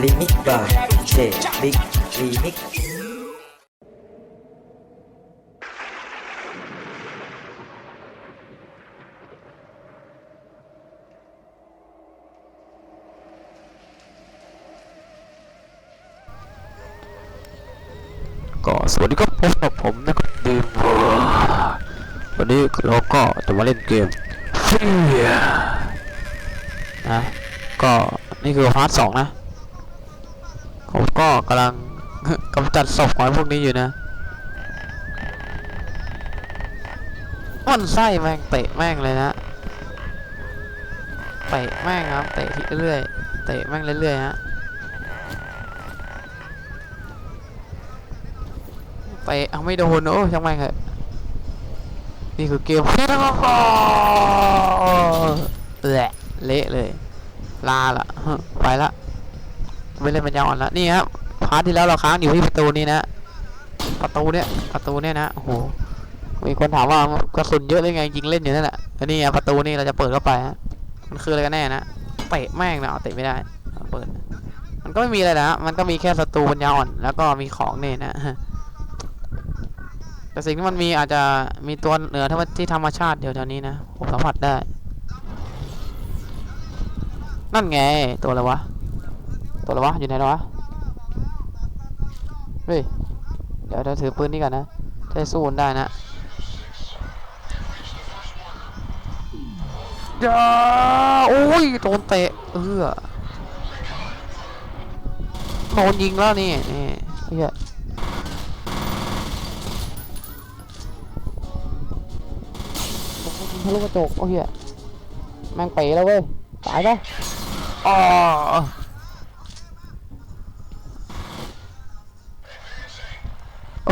by J Big Remix ก็สวัสดีครับพบกับผมนะครับดีมวันนี้เราก็จะมาเล่นเกมฟินะก็นี่คือพาร์ทสองนะ ก็กำลังกำจัดศพของพวกนี้อยู่นะมันไส้แม่งเตะแม่งเลยนะเตะแม่งครับเตะที่เรื่อยเตะแม่งเรื่อยๆฮะไปเอาไม่โดนโอ้ช่างแม่งเถอะนี่คือเกมแหละเละเลยลาละไปละ ไม่เล่นปัญญาอ่อนละนี่ครับพาร์ทที่แล้วเราค้างอยู่ที่ประตูนี้นะประตูเนี้ยประตูเนี้ยนะโอ้โหมีคนถามว่ากระสุนเยอะเลยไงยิงเล่นอยู่นั่นแหละแล้วนี่ประตูนี่เราจะเปิดเข้าไปฮะมันคืออะไรกันแน่นะเตะแม่งนะเอาเตะไม่ได้เปิด มันก็ไม่มีอะไรนะมันก็มีแค่ศัตรูปัญญาอ่อน แล้วก็มีของเนี่ยนะแต่สิ่งที่มันมีอาจจะมีตัวเหนือที่ธรรมชาติเดี๋ยวๆนี้นะผมสัมผัสได้ นั่นไงตัวอะไรวะ ตัวอะไรวะอยู่ไหนแล้ววะเฮ้ยเดี๋ยวเดี๋ยวถือปืนนี่ก่อนนะจะได้สู้มันได้นะอย่าโอ้ยโดนเตะเออโดนยิงแล้วนี่นี่เฮียทะลุกระจกโอ้เหี้ยแม่งเป๋แล้วเว้ยตายปะอ๋อ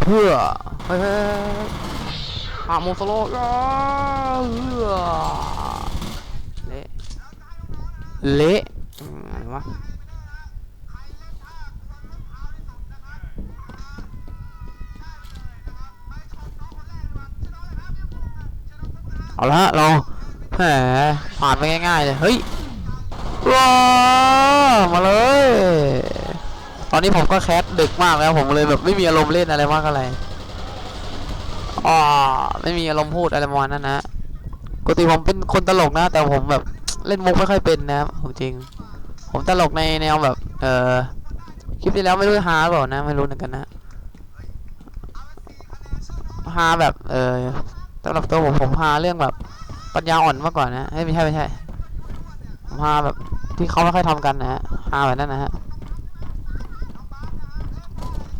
พื่อเฮ้ยเฮ้ยเฮ้ยหาโมโซโล่อ้าวเละเละอะไรวะเอาละเราแหมผ่านไปง่ายๆเลย เฮ้ยว้ามาเลย ตอนนี้ผมก็แคสดึกมากแล้วผมเลยแบบไม่มีอารมณ์เล่นอะไรมากอะไรอ๋อไม่มีอารมณ์พูดอะไรประมาณนั้นนะปกติผมเป็นคนตลกนะ แต่ผมแบบเล่นมุกไม่ค่อยเป็นนะผมจริง ผมตลกในแนวแบบ เออคลิปที่แล้วไม่รู้ฮาหรือเปล่านะ ไม่รู้เหมือนกันนะฮาแบบเออสำหรับตัวผมผมฮาเรื่องแบบปัญญาอ่อนมากกว่านะไม่ใช่ไม่ใช่ผมฮาแบบที่เขาไม่ค่อยทำกันนะฮะฮาแบบนั้นนะฮะ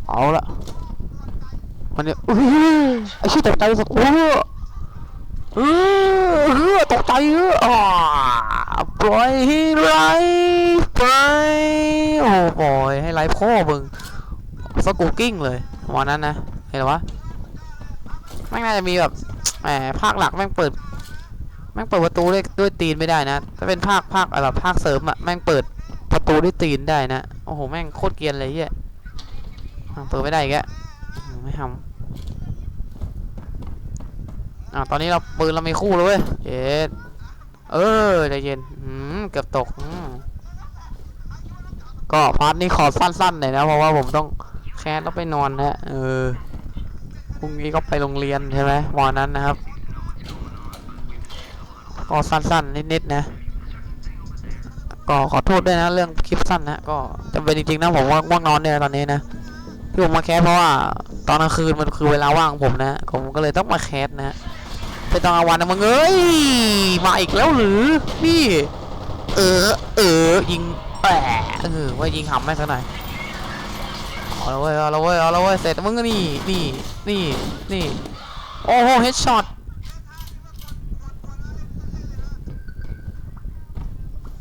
เอาละมันเนี่ยอื้อไอ้ชื่อตกใจสุดโอ้เออเออตกใจเอออ่าปล่อยให้ไหลไปโอ้ปล่อยให้ไหลพ่อมึงสกูกิ้งเลยวันนั้นนะเห็นหรอวะแม่งน่าจะมีแบบแหมภาคหลักแม่งเปิดแม่งเปิดประตูด้วยด้วยตีนไม่ได้นะ ถ้าเป็นภาคภาคอะไรแบบภาคเสริมอะแม่งเปิดประตูด้วยตีนได้นะ โอ้โห แม่งโคตรเกียนเลยเฮียอะ เปิดไม่ได้อีกแล้วไม่ทำอ่าตอนนี้เราปืนเรามีคู่แล้วเว้ยเย็ดเออใจเย็นอืมเกือบตกก็พาร์ทนี้ขอสั้นๆหน่อยนะเพราะว่าผมต้องแคสต้องไปนอนนะเออพรุ่งนี้ก็ไปโรงเรียนใช่ไหมวันนั้นนะครับ ก็สั้นๆนิดๆนะ ก็ขอโทษด้วยนะเรื่องคลิปสั้นนะก็จำเป็นจริงๆนะผมว่าง่วงนอนเนี่ยตอนนี้นะ ที่ผมมาแคสเพราะว่าตอนกลางคืนมันคือเวลาว่างผมนะผมก็เลยต้องมาแคสนะเป็นตอนกลางวันนะมึงเอ้ยมาอีกแล้วหรือนี่เออเออยิงแปะเออว่ายิงหำแม่งสักหน่อยเอาละเว้ยเอาละเว้ยเอาละเว้ยเสร็จมึงก็นี่นี่นี่นี่โอ้โหเฮดช็อต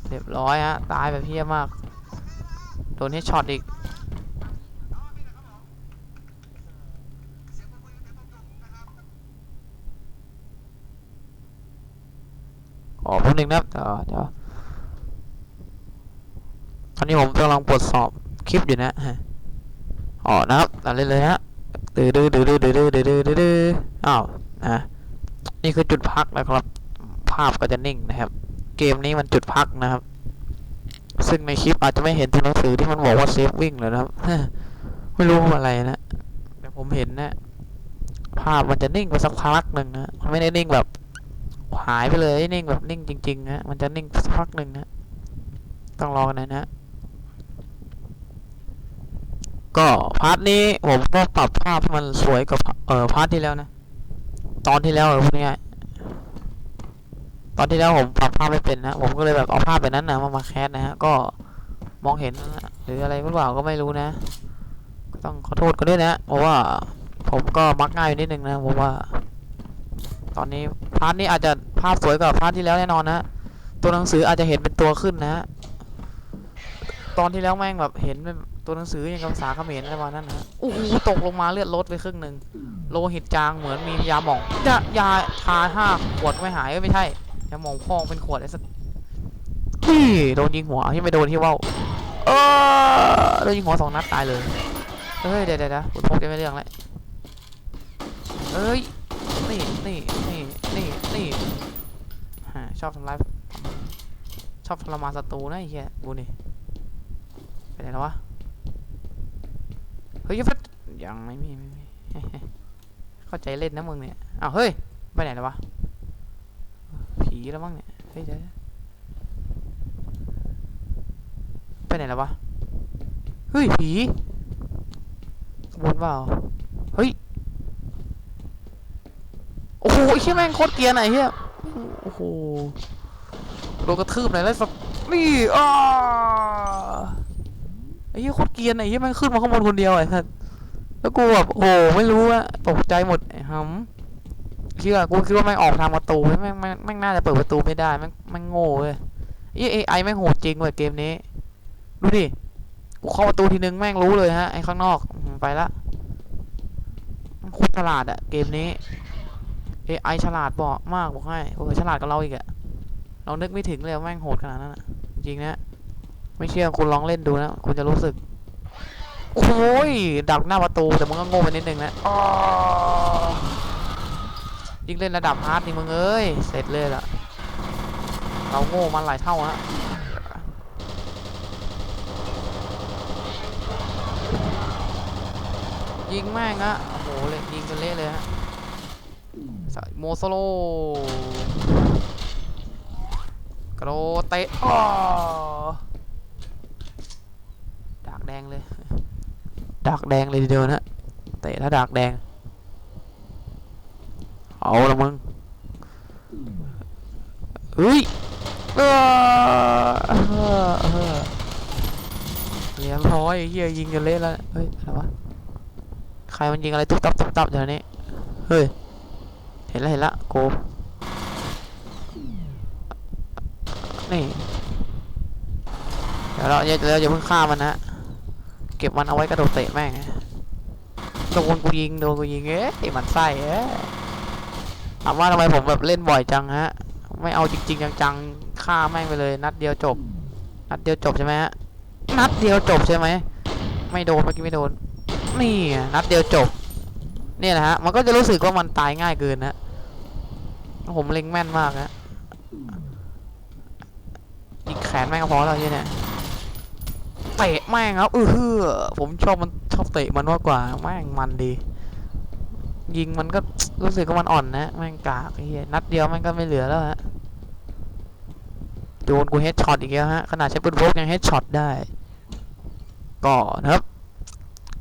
เรียบร้อยฮะตายแบบเพี้ยมากโดนเฮดช็อตอีก อ๋อแป๊บนึงนะครับเดี๋ยวเดี๋ยวต อนนี้ผมกำลังตรวจสอบคลิปอยู่นะฮะอ๋อนะครับตัดเลยเลยฮะดื้อดื้อดื้อดื้อดื้อดื้อดื้อดื้อดื้ออ้าวนะนี่คือจุดพักนะครับ ภาพก็จะนิ่งนะครับ เกมนี้มันจุดพักนะครับ ซึ่งในคลิปอาจจะไม่เห็นตัวหนังสือที่มันบอกว่าเซฟวิ่งเลยนะครับไม่รู้ว่าอะไรนะแต่ผมเห็นนะ ภาพมันจะนิ่งไปสักพักหนึ่งนะมันไม่ได้นิ่งแบบหายไปเลยนิ่งแบบนิ่งจริงๆนะมันจะนิ่งสักพักหนึ่งนะต้องรอกันนะนะ ก็พาร์ทนี้ผมก็ปรับภาพให้มันสวยกว่าเอ่อพาร์ทที่แล้วนะ ตอนที่แล้วเออพวกนี้ยตอนที่แล้วผมปรับภาพไม่เป็นนะ ผมก็เลยแบบเอาภาพแบบนั้นนะมามาแคสนะฮะ ก็มองเห็นนะหรืออะไรหรือเปล่าก็ไม่รู้นะก็ต้องขอโทษกันด้วยนะ เพราะว่าผมก็มักง่ายอยู่นิดนึงนะผมว่า ตอนนี้พาร์ทนี้อาจจะภาพสวยกว่าพาร์ทที่แล้วแน่นอนนะ ตัวหนังสืออาจจะเห็นเป็นตัวขึ้นนะฮะตอนที่แล้วแม่งแบบเห็นเป็น ตัวหนังสืออย่างกับภาษาเขมรอะไรประมาณนั้นนะโอ้โหตกลงมาเลือดลดไปครึ่งหนึ่งโลหิตจางเหมือนมียาหมองยายาทาห้าขวดไม่หายเอ้ยไม่ใช่ยาหมองพองเป็นขวดไอ้สัสนี่โดนยิงหัวที่ไม่โดนที่ว่าวเออโดนยิงหัวสองนัดตายเลยเฮ้ยเดี๋ยวเดี๋ยวเดี๋ยวคุณพกจะไม่เรื่องเลยเอ้ยนี่นี่นี่นี่นี่ฮะชอบทำร้ายชอบทรมานศัตรูนะไอ้เหี้ยกูนี่ไปไหนแล้ววะ เฮ้ยฟัดยังไม่มีไม่มีเข้าใจเล่นนะมึงเนี่ยอ้าวเฮ้ยไปไหนแล้ววะผีแล้วมั้งเนี่ยเฮ้ยเดี๋ยวไปไหนแล้ววะเฮ้ยผีวนเปล่าเฮ้ยโอ้โหไอ้เชี่ยแม่งโคตรเกียร์ไหนเฮียโอ้โหโดนกระทืบหน่อยแล้วสักนี่อ้า อ้เหี้ยโคตรเกียนไอ้เหี้ยมันขึ้นมาข้างบนคนเดียวไอ้สัสแล้วกูแบบโอ้โหไม่รู้อะตกใจหมดไอ้ฮัมเชื่อกูคิดว่าแม่งออกทางประตูแม่งแม่งแม่งน่าจะเปิดประตูไม่ได้แม่งแม่งโง่เว้ยไอ้เอไอแม่งโหดจริงเว้ยเกมนี้ ดูดิกูเข้าประตูทีนึงแม่งรู้เลยฮะไอ้ข้างนอกไปละมันโคตรฉลาดอะเกมนี้ AI ฉลาดบอกมากบอกให้โอ้ฉลาดกับเราอีกอะเรานึกไม่ถึงเลยแม่งโหดขนาดนั้นอะจริงนะ ไม่เชื่อคุณลองเล่นดูนะคุณจะรู้สึกโอ้ยดักหน้าประตูแต่มึงก็โง่ไปนิดนึงนะอ้อยิ่งเล่นระดับฮาร์ดนี่มึงเอ้ยเสร็จเลยล่ะเราโง่มันหลายเท่าฮะยิงแม่งอะโอ้โหเลยยิงกันเละเลยฮะใส่โมโซโลกระโดดเตะอ้อดากแด งเลยดากแดงเลยทีเดียวนะเตะถ้าดากแดง เอาละมึงเฮ้ยเออเออเรียบร้อยเฮียยิงกันเละแล้วเฮ้ยอะไรวะใครมันยิงอะไรตุ๊บตับตุ๊บตับอยู่นี้เฮ้ยเห็นแล้วเห็นแล้วโกนี่เดี๋ยวเราอย่าเราอย่าเพิ่งฆ่ามันนะ เก็บมันเอาไว้กระโดดเตะแม่งโดนกูยิงโดนกูยิงเอ๊ะไอ้มันไส้เอ๊ะถามว่าทำไมผมแบบเล่นบ่อยจังฮะ ไม่เอาจริง ๆ จังๆฆ่าแม่งไปเลย นัดเดียวจบ นัดเดียวจบใช่ไหมฮะนัดเดียวจบใช่ไหมไม่โดนเมื่อกี้ไม่โดน นี่นัดเดียวจบ เนี่ยนะฮะ มันก็จะรู้สึกว่ามันตายง่ายเกินนะผมเล็งแม่นมากนะยิงแขนแม่งก็พอแล้วไอ้เนี่ย เตะแม่งครับเออผมชอบมันชอบเตะมันมากกว่าแม่งมันดี ยิงมันก็รู้สึกว่ามันอ่อนนะแม่งกากไอ้เหี้ยนัดเดียวแม่งก็ไม่เหลือแล้วฮะโดนกูเฮดช็อตอีกแล้วฮะขนาดใช้ปืนพกยังเฮดช็อตได้ก็นะครับ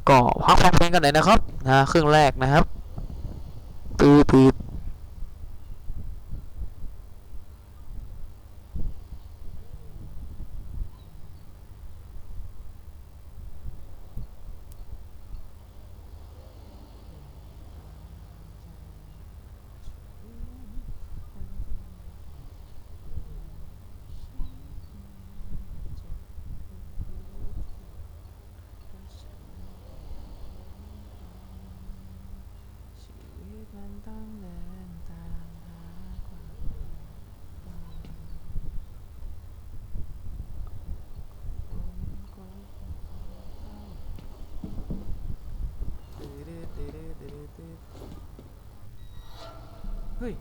ก็พักฟังเพลงกันหน่อยนะครับนะครึ่งแรกนะครับปืดปืด ต้องเดินตามหาความเฮ้ย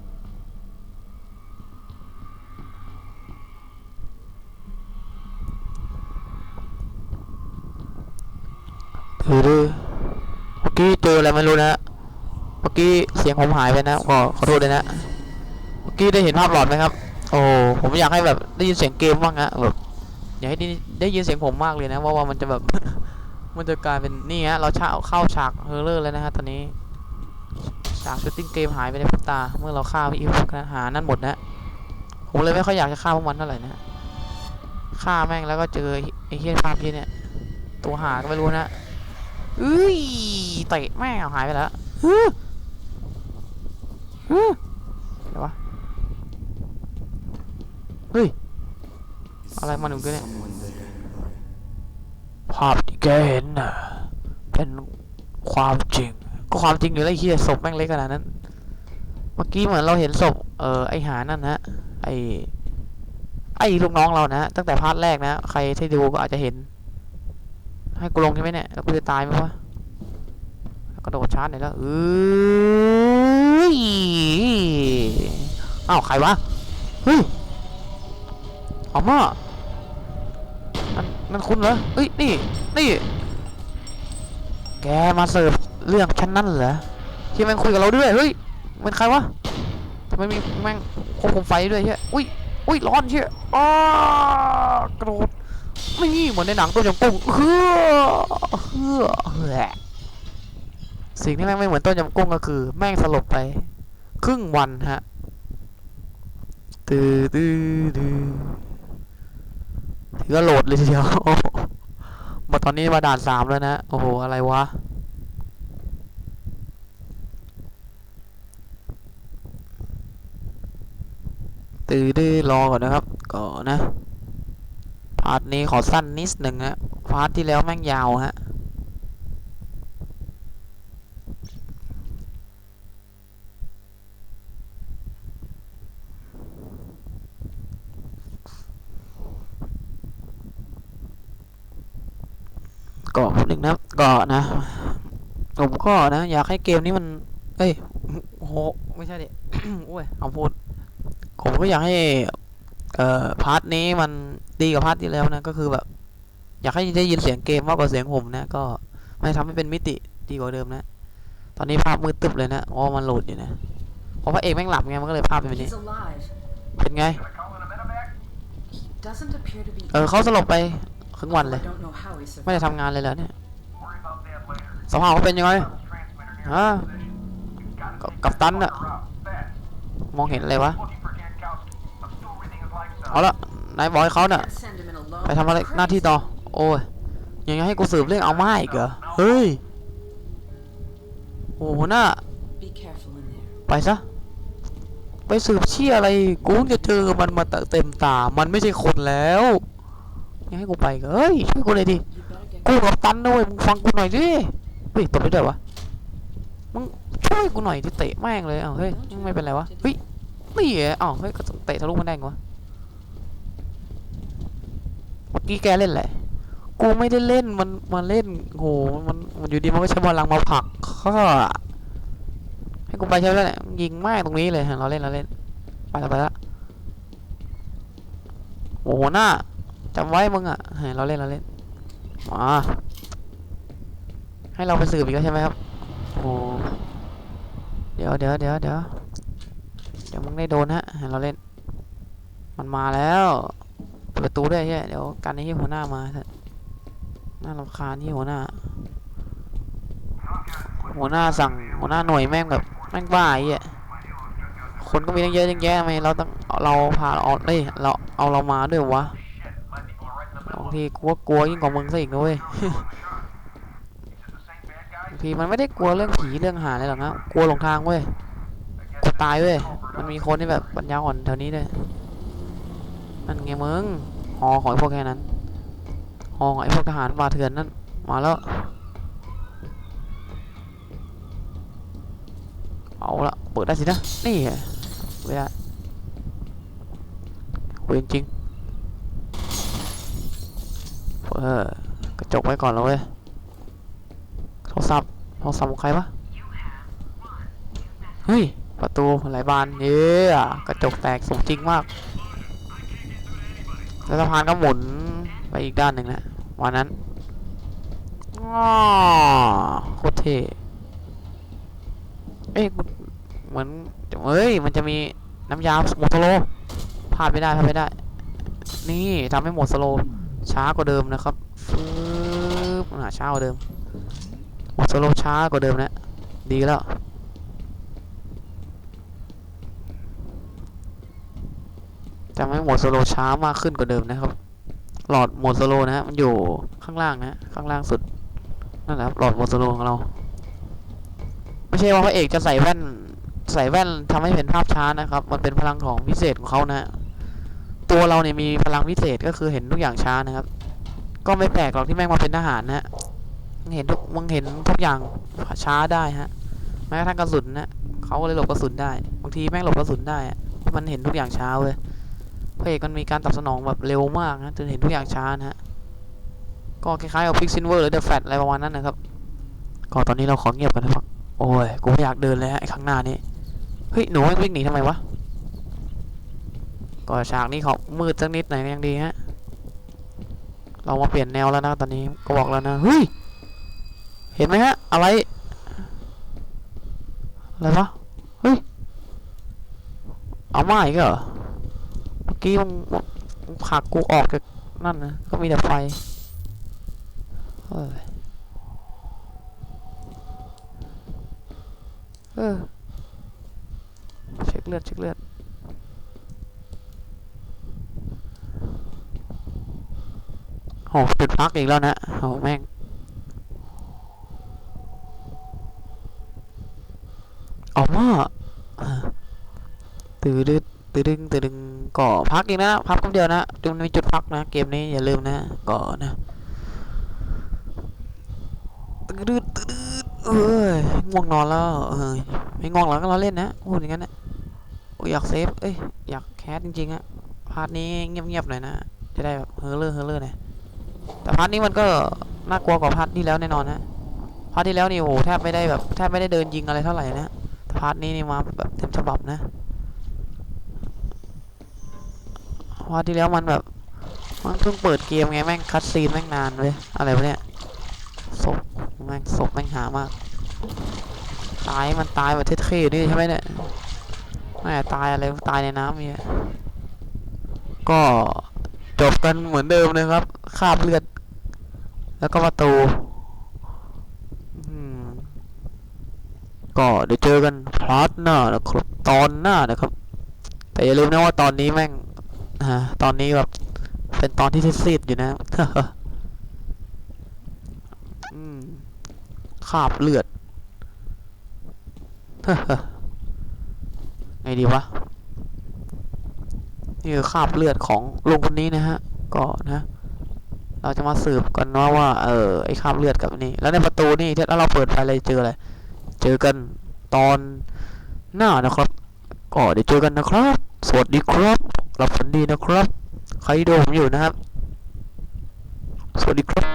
คือเมื่อกี้เจออะไรไม่รู้นะ สียงผมหายไปนะขอขอโทษเลยนะเมื่อกี้ได้เห็นภาพหลอนไหมครับ โอ้ผมอยากให้แบบได้ยินเสียงเกมบ้างอะแบบอยากให้ได้ได้ยินเสียงผมมากเลยนะว่าว่ามันจะแบบ มันจะกลายเป็นนี่ฮะเราชาเข้าฉากเฮอร์เรอร์แล้วนะฮะตอนนี้ฉากชูตติ้งเกมหายไปในพริบตา เมื่อเราฆ่าพี่อีฟหานั่นหมดนะผมเลยไม่ค่อยอยากจะฆ่าพวกมันเท่าไหร่นะฆ่าแม่งแล้วก็เจอไอ้เฮี้ยภาพที่เนี่ย ตัวหาก็ไม่รู้นะเอ้ยเตะแม่งหายไปแล้ว เดี๋ยวะ เฮ้ย อะไรมันหนุ่มกันเนี่ย ภาพที่แกเห็นน่ะ เป็นความจริง ก็ความจริงอยู่แล้วไอ้เฮียศพแม่งเล็กขนาดนั้น เมื่อกี้เหมือนเราเห็นศพ เออไอหานั่นนะไอไอลูกน้องเรานะตั้งแต่พาร์ทแรกนะ ใครที่ดูก็อาจจะเห็น ให้กูลงใช่ไหมเนี่ย แล้วกูจะตายไหมวะกระโดดชาร์จหน่อยแล้วเอ้ ยอ้าวใครวะเฮ้ยหอมอะนั่นนั่นคุณเหรอเฮ้ยนี่นี่ แกมาเสิร์ฟเรื่องฉันนั่นเหรอที่แม่งคุยกับเราด้วยเฮ้ยเป็นใครวะทำไมมีแม่งควบคุมไฟด้วยเชี่ยอุ้ยอุ้ยร้อนเชี่ยอ้ากระโดดไม่นี่เหมือนในหนังตัวจำกุ้งเฮ้อเฮ้อเฮ้อ สิ่งที่แม่งไม่เหมือนต้นยำกุ้งก็คือ แม่งสลบไป ครึ่งวันฮะตื้อตื้อตื้อถือว่าโหลดเลยทีเดียวมาตอนนี้มาด่านสามแล้วนะ โอ้โห อะไรวะ ตื้อดื้อรอก่อนนะครับ ก่อนนะ พาร์ทนี้ขอสั้นนิดหนึ่งนะพาร์ทที่แล้วแม่งยาวฮะ ก็พูดหนึ่งนะครับก็นะ ผมก็นะ อยากให้เกมนี้มัน เอ้ยโอ้โหไม่ใช่ดิโอ้ยเอาพูด ผมก็อยากให้ เอ่อพาร์ทนี้มันดีกว่าพาร์ทที่แล้วนะ ก็คือแบบ อยากให้ได้ยินเสียงเกมมากกว่าเสียงผมนะ ก็ไม่ทำให้เป็นมิติดีกว่าเดิมนะ ตอนนี้ภาพมืดตึบเลยนะเพราะว่ามันโหลดอยู่นะเพราะพระเอกแม่งหลับไงมันก็เลยภาพเป็นแบบนี้ He's alive. เป็นไง He doesn't appear to be. เออเขาสลบไป ครึ่งวัน I เลย don't know how he ไม่ได้ survived. ทำงานเลยเหรอเนี่ยสภาพเขาเป็นยังไงฮะกับกัปตันอะมองเห็นอะไรวะเอาละนายบอยเขาน่ะ Can't send him in alone. ไปทำอะไร He's หน้าที่ crazy. ต่อ โอ้ยยังจะให้กูสืบเรื่องเอาไม้อีกเหรอเฮ้ยโอ้โหหน้า Be careful in there. ไปซะไปสืบเชี่ยอะไรกูเพิ่งจะเจอมันมาเต็มตา มันไม่ใช่คนแล้ว ยังให้กูไปกเอเฮ้ยช่วยกูเลยดิกูกับตันด้วยมึงฟังกูหน่อยดิเฮ้ยตบไปด้วยวะมึงช่วยกูหน่อยที่เตะแม่งเลยอ้าเฮ้ยมึงไม่เป็นไรวะเฮ้ยนี่เหรออ้าวเฮ้ยก็เตะทะลุมันได้ไงวะเมื่อกี้แกเล่นแหละกูไม่ได้เล่นมันมาเล่นโหมันมันอยู่ดีมันก็ใช้บอลลังมาผลักข้าให้กูไปใช่ไหมเนี่ยยิงแม่งตรงนี้เลยเราเล่นเราเล่นไปแล้วไปแล้วโอ้โหหน้า จำไว้มึงอะเฮ้ยเราเล่นเราเล่นมาให้เราไปสืบอีกแล้วใช่ไหมครับโอ้เดี๋ยวเดี๋ยวเดี๋ยวเดี๋ยวเดี๋ยวมึงได้โดนฮะเราเล่น มันมาแล้วเปิดประตูด้วยใช่เดี๋ยวกันไอ้ที่หัวหน้ามาน่ารำคาญที่หัวหน้า หัวหน้าสั่งหัวหน้าหน่วยแม่งแบบแม่งบ้าไอ้เหี้ยคนก็มีตั้งเยอะตั้งแยะทำไมเราต้องเราพาเอาเอ้ยเราเอาเรามาด้วยวะ ทีกูก็กลัวยิ่งกว่ามึงซะอีกนะเว้ยบางทีมันไม่ได้กลัวเรื่องผีเรื่องหาอะไรหรอกนะกลัวหลงทางเว้ยกลัวตายเว้ยมันมีคนที่แบบปัญญาอ่อนแถวนี้ด้วยนั่นไงมึงหอของไอ้พวกแค่นั้นหอของไอ้พวกทหารบาเถื่อนนั่นมาแล้วเอาละเปิดได้สินะนี่ไงเวลาคุยจริงๆ เออกระจกไว้ก่อนแล้วเว้ยโทรศัพท์โทรศัพท์ของใครวะเฮ้ยประตูหลายบานเย้กระจกแตกสมจริงมากแล้วสะพานก็หมุนไปอีกด้านหนึ่งนะวันนั้นอ้อโคตรเท่เอ้ยเหมือนเอ้ยมันจะมีน้ำยาหมดสโลว์พลาดไม่ได้พลาดไม่ได้ นี่ทำให้หมดสโลว์ ช้ากว่าเดิมนะครับฟืบอ่าช้ากว่าเดิมหมดสโลช้ากว่าเดิมนะดีแล้วจะไม่หมดสโลช้ามากขึ้นกว่าเดิมนะครับ หลอดโหมดสโลนะฮะมันอยู่ข้างล่างนะข้างล่างสุดนั่นแหละครับหลอดโหมดสโลของเรา ไม่ใช่ว่าพระเอกจะใส่แว่นใส่แว่นทำให้เห็นภาพช้านะครับ มันเป็นพลังของพิเศษของเขานะฮะ ตัวเราเนี่ยมีพลังพิเศษก็คือเห็นทุกอย่างช้านะครับ ก็ไม่แปลกหรอกที่แม่งมาเป็นทหารนะฮะมึงเห็นทุกมึงเห็นทุกอย่างช้าได้ฮะแม้กระทั่งกระสุนนะเขาก็เลยหลบกระสุนได้ บางทีแม่งหลบกระสุนได้เพราะมันเห็นทุกอย่างช้าเว้ยพระเอกมันมีการตอบสนองแบบเร็วมากนะจนเห็นทุกอย่างช้านะฮะก็คล้ายๆกับพิกซินเวอร์หรือเดอะแฟตอะไรประมาณนั้นนะครับก็ตอนนี้เราขอเงียบกันนะครับโอ้ยกูไม่อยากเดินเลยฮะไอ้ข้างหน้านี่เฮ้ยหนูวิ่งหนีทำไมวะ ก็ฉากนี้เขามืดสักนิดหน่อยยังดีฮะ เรามาเปลี่ยนแนวแล้วนะตอนนี้ก็บอกแล้วนะเฮ้ยเห็นไหมฮะอะไรอะไรวะเฮ้ยเอามาอีกเหรอเมื่อกี้มึงมึงมึงผลักกูออกจากนั่นนะก็มีแต่ไฟเฮ้ยเออเช็คเลือดเช็คเลือด หจุดพักอีกแล้วนะโหแม่ง ออกมาตื่นดึดตื่นดึงตื่นดึงก่อพักอีกนะพักคำเดียวนะจนมีจุดพักนะ เกมนี้อย่าลืมนะก่อนะตื่นดึดตื่นดึดเอ้ยง่วงนอนแล้วเอ้ยไม่ง่วงหรอกก็เราเล่นนะพูดอย่างนั้นนะโอ้อยากเซฟเอ้ยอยากแคสจริงๆอะพาร์ทนี้เงียบๆหน่อยนะจะได้แบบเฮอร์เลอร์เฮอร์เลอร์หน่อย แต่พาร์ทนี้มันก็น่ากลัวกว่าพาร์ทที่แล้วแน่นอนนะพาร์ทที่แล้วนี่โอ้โหแทบไม่ได้แบบแทบไม่ได้เดินยิงอะไรเท่าไหร่นะแต่พาร์ทนี้นี่มาแบบเต็มฉบับนะพาร์ทที่แล้วมันแบบมันเพิ่งเปิดเกมไงแม่งคัดซีนแม่งนานเลยอะไรวะเนี่ยศพแม่งศพแม่งหามากตายมันตายแบบเท่ๆนี่ใช่ไหมเนี่ยไม่ตายอะไรตายในน้ำเนี่ยก็จบกันเหมือนเดิมนะครับ คราบเลือด แล้วก็ประตูอืมก็เดี๋ยวเจอกันพาร์ทหน้านะครับตอนหน้านะครับ แต่อย่าลืมนะว่าตอนนี้แม่งฮะตอนนี้แบบเป็นตอนที่ซีดๆอยู่นะอืมคราบเลือดไงดีวะ นี่คือคราบเลือดของลุงคนนี้นะฮะ ก็นะ เราจะมาสืบกันว่าว่า เออไอคราบเลือดกับนนี่ แล้วในประตูนี่ถ้าเราเปิดไปอะไรเจออะไร เจอกันตอนหน้านะครับ ก็เดี๋ยวเจอกันนะครับ สวัสดีครับหลับฝันดีนะครับ ใครดูผมอยู่นะครับ สวัสดีครับ